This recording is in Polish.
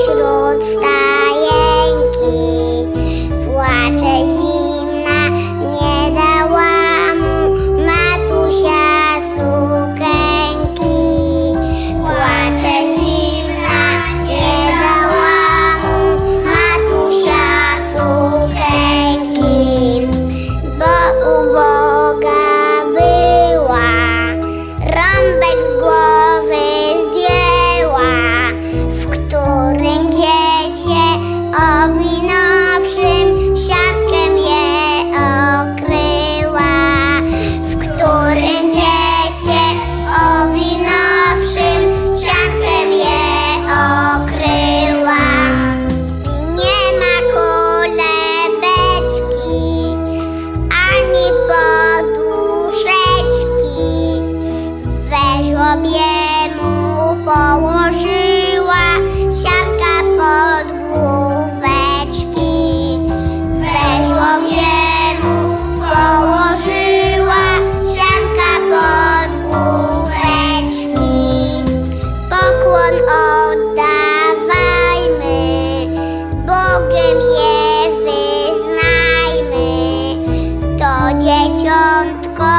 wśród stajenki płacze zima. położyła siarka pod główeczki. Weszło jemu, położyła siarka pod główeczki. Pokłon oddawajmy, Bogiem je wyznajmy. To dzieciątko